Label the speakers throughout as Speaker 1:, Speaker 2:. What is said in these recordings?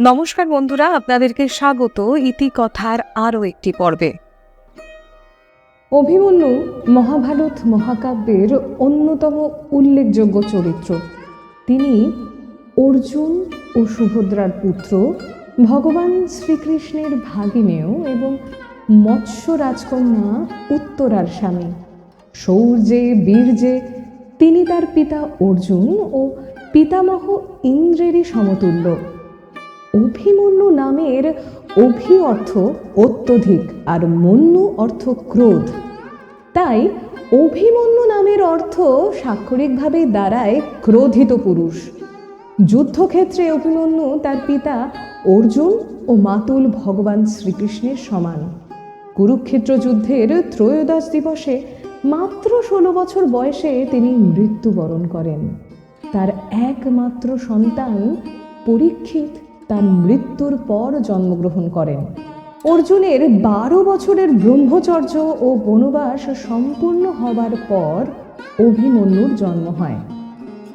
Speaker 1: নমস্কার বন্ধুরা, আপনাদেরকে স্বাগত ইতিকথার আরও একটি পর্বে।
Speaker 2: অভিমন্যু মহাভারত মহাকাব্যের অন্যতম উল্লেখযোগ্য চরিত্র। তিনি অর্জুন ও সুভদ্রার পুত্র, ভগবান শ্রীকৃষ্ণের ভাগিনেয় এবং মৎস্য রাজকন্যা উত্তরার স্বামী। শৌর্যে বীর্যে তিনি তার পিতা অর্জুন ও পিতামহ ইন্দ্রেরই সমতুল্য। অভিমন্যু নামের অভি অর্থ অত্যধিক আর মন্যু অর্থ ক্রোধ। তাই অভিমন্যু নামের অর্থ স্বাক্ষরিকভাবে দাঁড়ায় ক্রোধিত পুরুষ। যুদ্ধক্ষেত্রে অভিমন্যু তার পিতা অর্জুন ও মাতুল ভগবান শ্রীকৃষ্ণের সমান। কুরুক্ষেত্র যুদ্ধের ত্রয়োদশ দিবসে মাত্র ষোলো বছর বয়সে তিনি মৃত্যুবরণ করেন। তার একমাত্র সন্তান পরীক্ষিত তার মৃত্যুর পর জন্মগ্রহণ করেন। অর্জুনের বারো বছরের ব্রহ্মচর্য ও বনবাস সম্পূর্ণ হবার পর অভিমন্যুর জন্ম হয়।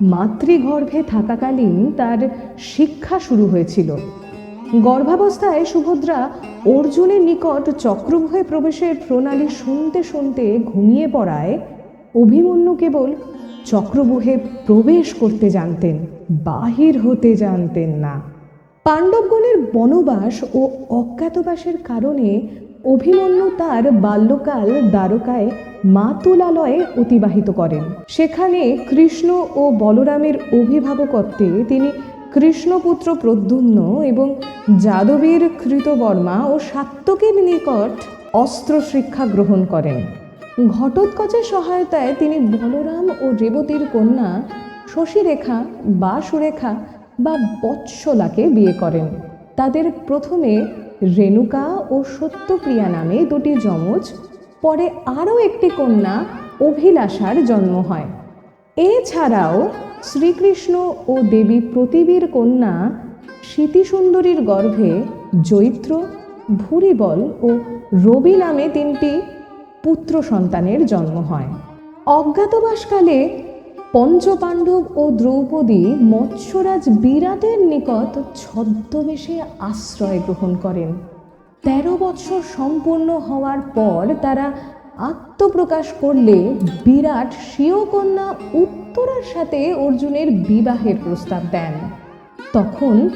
Speaker 2: মাতৃগর্ভে থাকাকালীন তার শিক্ষা শুরু হয়েছিল। গর্ভাবস্থায় সুভদ্রা অর্জুনের নিকট চক্রভূহে প্রবেশের প্রণালী শুনতে শুনতে ঘুমিয়ে পড়ায়। অভিমন্যু কেবল চক্রবুহে প্রবেশ করতে জানতেন, বাহির হতে জানতেন না। পাণ্ডবগণের বনবাস ও অজ্ঞাতবাসের কারণে অভিমন্যু তার বাল্যকাল দ্বারকায় মাতুলালয়ে অতিবাহিত করেন। সেখানে কৃষ্ণ ও বলরামের অভিভাবকত্বে তিনি কৃষ্ণপুত্র প্রদ্যুম্ন এবং যাদবীর কৃতবর্মা ও সাত্তকের নিকট অস্ত্র শিক্ষা গ্রহণ করেন। ঘটোৎকচের সহায়তায় তিনি বলরাম ও রেবতীর কন্যা শশীরেখা বা সুরেখা বা বৎসলাকে বিয়ে করেন। তাদের প্রথমে রেণুকা ও সত্যপ্রিয়া নামে দুটি যমজ, পরে আরও একটি কন্যা অভিলাষার জন্ম হয়। এছাড়াও শ্রীকৃষ্ণ ও দেবী প্রতিবীর কন্যা স্মৃতিসুন্দরীর গর্ভে জৈত্র, ভুরিবল ও রবি নামে তিনটি পুত্র সন্তানের জন্ম হয়। অজ্ঞাতবাসকালে পঞ্চপাণ্ডব ও দ্রৌপদী মৎস্যরাজ বিরাটের নিকট ছদ্মবেশে আশ্রয় গ্রহণ করেন। তেরো বৎসর সম্পূর্ণ হওয়ার পর তারা আত্মপ্রকাশ করলে বিরাট স্বীয় কন্যা উত্তরার সাথে অর্জুনের বিবাহের প্রস্তাব দেন। তখন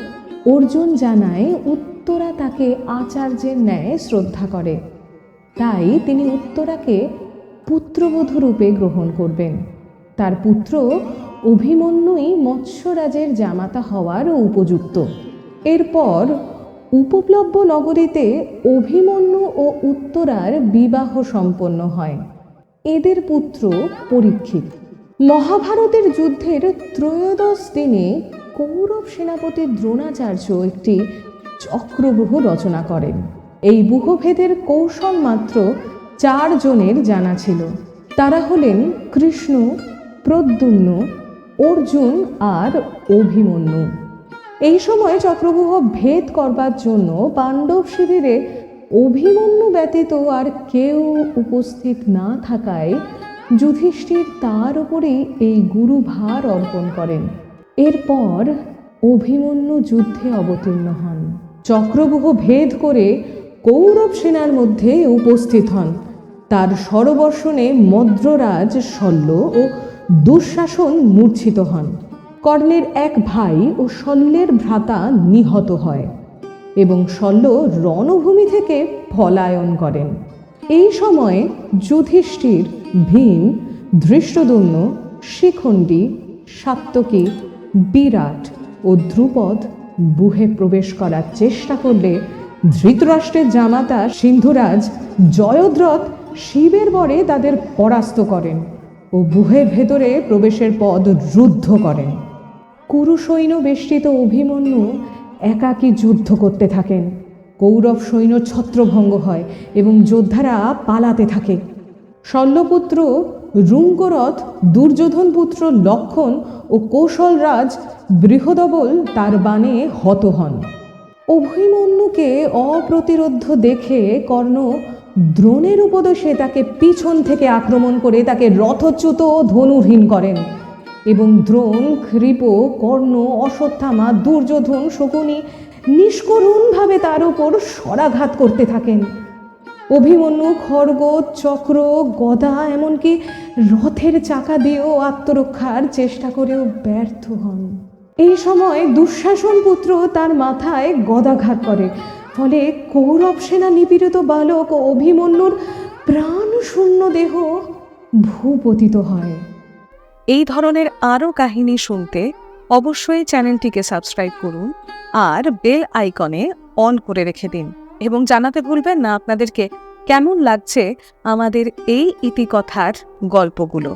Speaker 2: অর্জুন জানায়, উত্তরা তাকে আচার্যের ন্যায় শ্রদ্ধা করে। তাই তিনি উত্তরাকে পুত্রবধূ রূপে গ্রহণ করবেন। তার পুত্র অভিমন্যুই মৎস্যরাজের জামাতা হওয়ার উপযুক্ত। এরপর উপপ্লব্য নগরীতে অভিমন্যু ও উত্তরার বিবাহ সম্পন্ন হয়। এদের পুত্র পরীক্ষিত। মহাভারতের যুদ্ধের ত্রয়োদশ দিনে কৌরব সেনাপতি দ্রোণাচার্য একটি চক্রব্যূহ রচনা করেন। এই বুহভেদের কৌশল মাত্র চারজনের জানা ছিল। তারা হলেন কৃষ্ণ প্রদ্যুম্ন, অর্জুন আর অভিমন্যু। এই সময় চক্রব্যূহ ভেদ করবার জন্য পাণ্ডব শিবিরে অভিমন্যু ব্যতীত আর কেউ উপস্থিত না থাকায় যুধিষ্ঠির তার উপরেই এই গুরুভার অর্পণ করেন। এরপর অভিমন্যু যুদ্ধে অবতীর্ণ হন। চক্রব্যূহ ভেদ করে কৌরব সেনার মধ্যে উপস্থিত হন। তার সরবর্ষণে মদ্ররাজ শল্য ও দুঃশাসন মূর্ছিত হন। কর্ণের এক ভাই ও শল্যের ভ্রাতা নিহত হয় এবং শল্য রণভূমি থেকে পলায়ন করেন। এই সময়ে যুধিষ্ঠির, ভীম ধৃষ্টদুম্ন শিখণ্ডী, সাত্তকী, বিরাট ও ধ্রুপদ বুহে প্রবেশ করার চেষ্টা করলে ধৃতরাষ্ট্রের জামাতা সিন্ধুরাজ জয়দ্রথ শিবের বরে তাদের পরাস্ত করেন। ও বুহের ভেতরে প্রবেশের পদ রুদ্ধ করেন। কুরু সৈন্য বেষ্টিত অভিমন্যু একাকী যুদ্ধ করতে থাকেন। কৌরব সৈন্য ছত্রভঙ্গ হয় এবং যোদ্ধারা পালাতে থাকে। শল্যপুত্র রুঙ্করথ দুর্যোধন পুত্র লক্ষণ ও কৌশলরাজ বৃহদবল তার বাণে হত হন। অভিমন্যুকে অপ্রতিরোধ্য দেখে কর্ণ দ্রোণের উপদেশে তাকে পিছন থেকে আক্রমণ করে তাকে রথচ্যুত ও ধনুহীন করেন। এবং দ্রোণ, কৃপ, কর্ণ, অশ্বত্থামা, দুর্যোধন, শকুনি নিষ্করুণভাবে তার ওপর সরাঘাত করতে থাকেন। অভিমন্যু খড়গ চক্র, গদা এমনকি রথের চাকা দিয়েও আত্মরক্ষার চেষ্টা করেও ব্যর্থ হন। এই সময় দুঃশাসন পুত্র তার মাথায় গদাঘাত করে। ফলে কৌরব সেনা নিপীড়িত বালক ও অভিমন্যুর প্রাণ শূন্য দেহ ভূপতিত হয়।
Speaker 1: এই ধরনের আরও কাহিনী শুনতে অবশ্যই চ্যানেলটিকে সাবস্ক্রাইব করুন আর বেল আইকনে অন করে রেখে দিন। এবং জানাতে ভুলবেন না আপনাদেরকে কেমন লাগছে আমাদের এই ইতিকথার গল্পগুলো।